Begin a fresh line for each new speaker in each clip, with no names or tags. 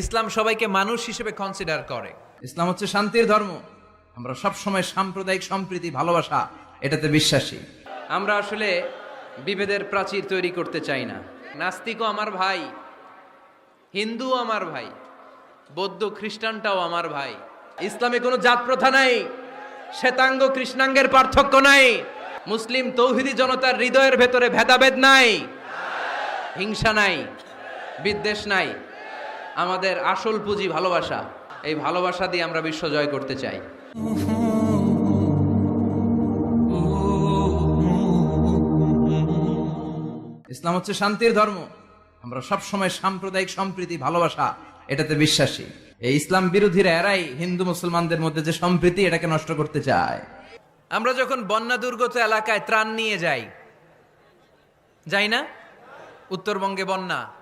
ইসলাম সবাইকে মানুষ হিসেবে কনসিডার করে।
ইসলাম হচ্ছে শান্তির ধর্ম। আমরা সব সময় সাম্প্রদায়িক সম্প্রীতি ভালোবাসা এটাতে বিশ্বাসী।
আমরা আসলে বিভেদের প্রাচীর তৈরি করতে চাই না। নাস্তিকও আমার ভাই হিন্দুও আমার ভাই বৌদ্ধ খ্রিস্টানটাও আমার ভাই। ইসলামে কোনো জাত প্রথা নাই শ্বেতাঙ্গ কৃষ্ণাঙ্গের পার্থক্য নাই মুসলিম তৌহিদি জনতার হৃদয়ের ভেতরে ভেদাভেদ নাই হিংসা নাই বিদ্বেষ নাই। আমাদের আসল পুঁজি ভালোবাসা। এই ভালোবাসা দিয়ে আমরা বিশ্ব জয় করতে চাই।
ইসলাম হচ্ছে শান্তির ধর্ম। আমরা সব সময় সাম্প্রদায়িক সম্প্রীতি, ভালোবাসা, এটাতে বিশ্বাসী। এই ইসলাম বিরোধীরা এরাই হিন্দু মুসলমানদের মধ্যে যে সম্প্রীতি, এটাকে নষ্ট করতে চায়।
আমরা যখন বন্যা দুর্গত এলাকায় ত্রাণ নিয়ে যাই যাই না? উত্তরবঙ্গে বন্যা।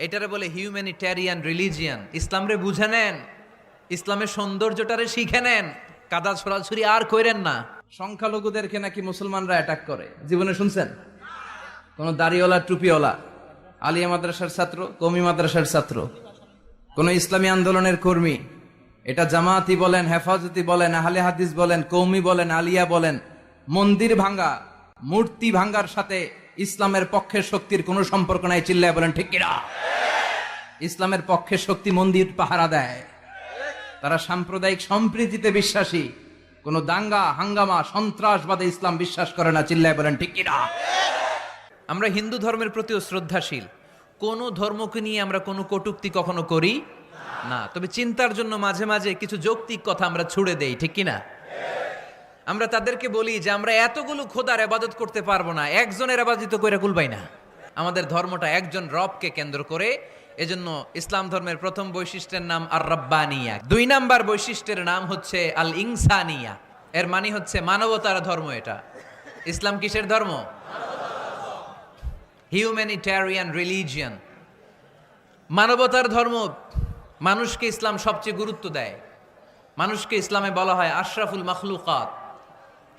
এটারে বলে হিউম্যানিটেরিয়ান রিলিজিয়ান ইসলামরে বুঝে নেন। ইসলামের সৌন্দর্যটারে শিখে নেন। কাদা ছড়াছড়ি আর কইরেন না।
সংখ্যালঘুদেরকে নাকি মুসলমানরা অ্যাটাক করে। জীবনে শুনছেন? কোন দাড়িওয়ালা, টুপিওয়ালা। আলিয়া মাদ্রাসার ছাত্র, কমি মাদ্রাসার ছাত্র। কোন ইসলামী আন্দোলনের কর্মী। এটা জামাতি বলেন, হেফাজতি বলেন, আহলে হাদিস বলেন, কৌমি বলেন, আলিয়া বলেন। মন্দির ভাঙ্গা, মূর্তি ভাঙ্গার সাথে ইসলামের পক্ষের শক্তির কোনো সম্পর্ক নাই, চিল্লায় বলেন, ঠিক কিনা? ইসলামের পক্ষের শক্তি মন্দির পাহারা দেয়। তারা সাম্প্রদায়িক সম্প্রীতিতে বিশ্বাসী। কোন দাঙ্গা, হাঙ্গামা, সন্ত্রাসবাদে ইসলাম বিশ্বাস করে না, চিল্লায় বলেন, ঠিক কিনা?
আমরা হিন্দু ধর্মের প্রতিও শ্রদ্ধাশীল। কোনো ধর্মকে নিয়ে আমরা কোনো কটুক্তি কখনো করি না। তবে চিন্তার জন্য মাঝে মাঝে কিছু যৌক্তিক কথা আমরা ছুড়ে দেই, ঠিক কি না আমরা তাদেরকে বলি যে আমরা এতগুলো খোদার আবাদত করতে পারব না, একজনের আবাদিত করে কুলবাই না। আমাদের ধর্মটা একজন রবকে কেন্দ্র করে, এজন্য ইসলাম ধর্মের প্রথম বৈশিষ্ট্যের নাম আর রব্বানিয়া দুই নাম্বার বৈশিষ্ট্যের নাম হচ্ছে আল ইনসানিয়া এর মানে হচ্ছে মানবতার ধর্ম এটা। ইসলাম কিসের ধর্ম? হিউম্যানিটেরিয়ান রিলিজিয়ান মানবতার ধর্ম মানুষকে ইসলাম সবচেয়ে গুরুত্ব দেয়। মানুষকে ইসলামে বলা হয় আশরাফুল মাখলুকাত।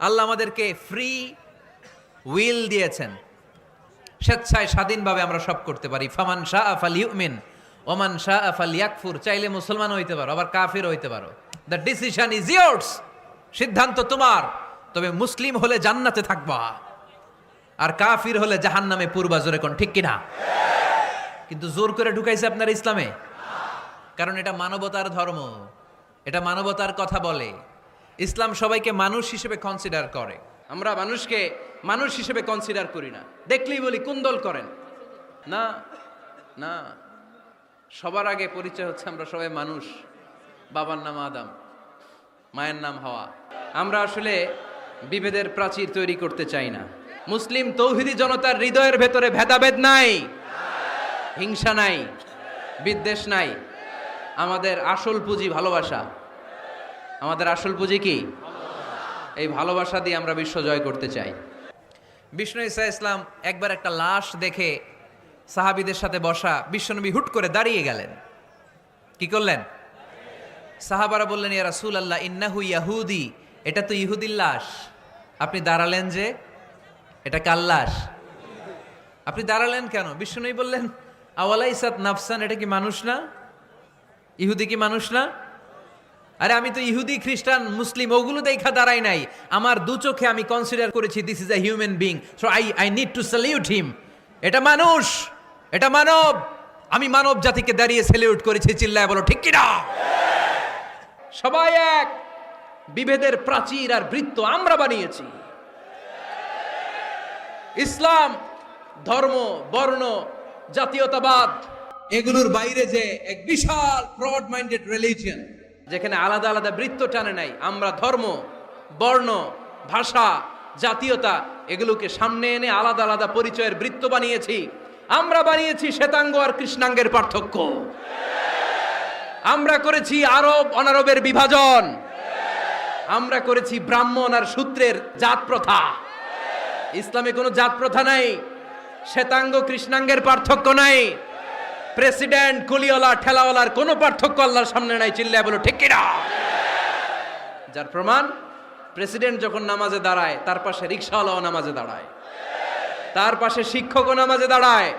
আল্লাহ আমাদেরকে ফ্রি উইল দিয়েছেন। স্বেচ্ছায় স্বাধীনভাবে আমরা সব করতে পারি। ফামান শাহ আফাল ইউমিন ওমান শাহ আফাল ইয়াকফুর চাইলে মুসলমান হইতে পারো, আবার কাফির হইতে পারো। দ্য ডিসিশন ইজ ইয়ার্স সিদ্ধান্ত তোমার। তবে মুসলিম হলে জান্নাতে থাকবা। আর কাফির হলে জাহান নামে পূর্বা জোরে কোন, ঠিক কিনা? কিন্তু জোর করে ঢুকাইছে আপনার ইসলামে? কারণ এটা মানবতার ধর্ম। এটা মানবতার কথা বলে। ইসলাম সবাইকে মানুষ হিসেবে কনসিডার করে। আমরা মানুষকে মানুষ হিসেবে কনসিডার করি না। দেখলেই বলি কুন্দল করেন? না না। সবার আগে পরিচয় হচ্ছে আমরা সবাই মানুষ। বাবার নাম আদম, মায়ের নাম হওয়া। আমরা আসলে বিভেদের প্রাচীর তৈরি করতে চাই না। মুসলিম তৌহিদি জনতার হৃদয়ের ভেতরে ভেদাভেদ নাই, হিংসা নাই, বিদ্বেষ নাই। আমাদের আসল পুঁজি ভালোবাসা। আমাদের আসল পুঁজি কি? এই ভালোবাসা দিয়ে আমরা বিশ্ব জয় করতে চাই। বিষ্ণু ইসা ইসলাম একবার একটা লাশ দেখে সাহাবিদের সাথে বসা বিশ্বনবী হুট করে দাঁড়িয়ে গেলেন। কি করলেন? সাহাবারা বললেন, ইয়া রাসূল আল্লাহ ইন্নাহু ইয়াহুদি। এটা তো ইহুদির লাশ। আপনি দাঁড়ালেন যে, এটা কার লাশ? আপনি দাঁড়ালেন কেন? বিষ্ণুই বললেন আওয়ালা ইসাদ নাফসান, এটা কি মানুষ না? ইহুদি কি মানুষ না? আরে আমি তো ইহুদি, খ্রিস্টান, মুসলিম, ওগুলো দেখা দাঁড়াই নাই। আমার দু চোখে আমি কনসিডার করেছি this is a human being so I I need to salute him এটা মানুষ, এটা মানব। আমি মানব জাতিকে দাঁড়িয়ে স্যালিউট করেছি, চিল্লায় বলো, ঠিক কিনা? সবাই এক, বিভেদের প্রাচীর আর বৃত্ত আমরা বানিয়েছি। ইসলাম, ধর্ম, বর্ণ, জাতীয়তাবাদ, এগুলোর বাইরে যে এক বিশাল ব্রড মাইন্ডেড রিলিজিয়ন যেখানে আলাদা আলাদা বৃত্ত টানে নাই। আমরা ধর্ম, বর্ণ, ভাষা, জাতীয়তা এগুলোকে সামনে এনে আলাদা আলাদা পরিচয়ের বৃত্ত বানিয়েছি। আমরা বানিয়েছি শ্বেতাঙ্গ আর কৃষ্ণাঙ্গের পার্থক্য। আমরা করেছি আরব অনারবের বিভাজন। আমরা করেছি ব্রাহ্মণ আর সূত্রের জাত প্রথা ইসলামে কোনো জাত প্রথা নাই। শ্বেতাঙ্গ, কৃষ্ণাঙ্গের পার্থক্য নাই। প্রেসিডেন্ট কুলিওয়ালা, ঠেলাওয়ালার কোনো পার্থক্য আল্লাহর সামনে নাই, চিল্লায় বলো, ঠিক কিনা? যার প্রমাণ, প্রেসিডেন্ট যখন নামাজে দাঁড়ায়, তার পাশে রিক্সাওয়ালাও নামাজে দাঁড়ায়। তার পাশে শিক্ষকও নামাজে দাঁড়ায়।